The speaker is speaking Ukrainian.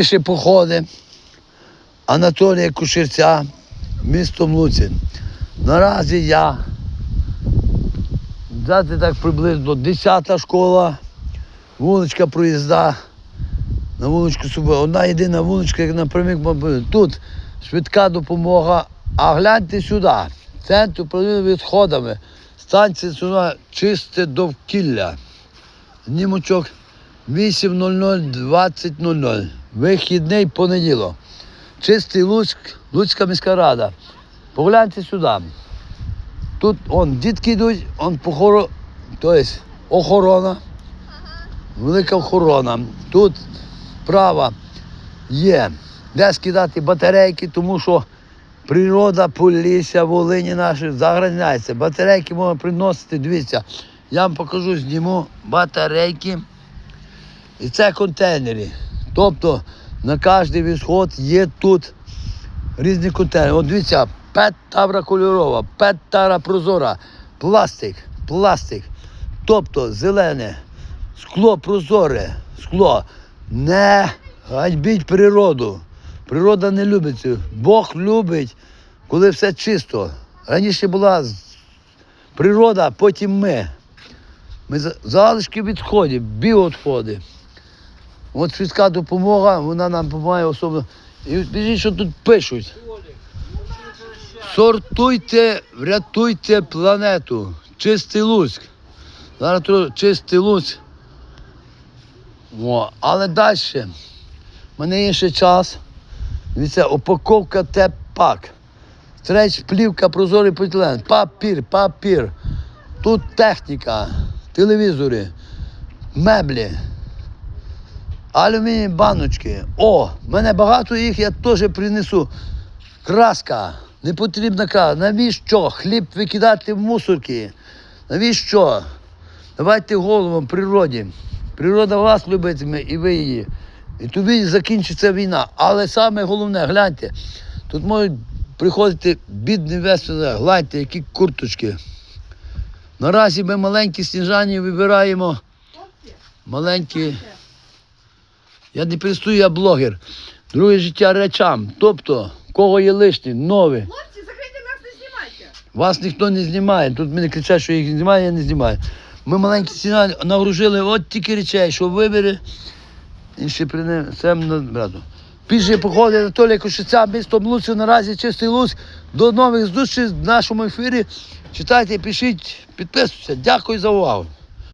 Піші походи Анатолія Кушерця, місто Луцин. Наразі я дати так приблизно 10 школа, вуличка проїзда. На вуличку собі. Одна єдина вуличка, як напрямик. Тут швидка допомога. А гляньте сюди. Центр управління відходами. Станція сюди чисте довкілля. Знімочок 8.00, 20.00. Вихідний понеділок. Чистий Луцьк, Луцька міська рада. Погляньте сюди. Тут он, дітки йдуть, он похоро, тобто охорона. Велика охорона. Тут справа є, де скидати батарейки, тому що природа, полісся, Волині наші заграняється. Батарейки можна приносити, дивіться. Я вам покажу, зніму батарейки. І це контейнери. Тобто на кожний відход є тут різні контейнери. От дивіться, пет тавра кольорова, пет тара прозора, пластик, пластик. Тобто зелене, скло прозоре, скло. Не ганьбіть природу. Природа не любить. Бог любить, коли все чисто. Раніше була природа, потім ми. Ми за- залишки відходів, біоотходи. От швидка допомога, вона нам допомагає особливо. І біжіть, що тут пишуть. Сортуйте, врятуйте планету. Чистий Луцьк. Зараз чистий Луцьк. Але далі. У мене є ще час. Дивіться, упаковка тепак. Стреч, плівка, прозорий поліетилен. Папір, папір. Тут техніка, телевізори, меблі, алюмінієві баночки. О, в мене багато їх, я теж принесу. Краска, не потрібна краска. Навіщо? Хліб викидати в мусорки. Навіщо? Давайте головам природі. Природа вас любитиме і ви її. І тобі закінчиться війна. Але саме головне, гляньте, тут можуть приходити бідні веселі, гляньте, які курточки. Наразі ми маленькі сніжані вибираємо. Маленькі. Я не перестаю, я блогер. Друге життя речам. Тобто, кого є лишні, нові. Хлопці, закрийте нас, не знімайте. Вас ніхто не знімає. Тут мене кричать, що їх знімає, я не знімаю. Ми маленькі ціна нагружили от тільки речей, що вибери. І ще принесемо на брату. Піші походи Анатолія Кошиця, місто Луцьк, наразі чистий Луцьк. До нових зустрічей в нашому ефірі. Читайте, пишіть, підписуйтесь. Дякую за увагу.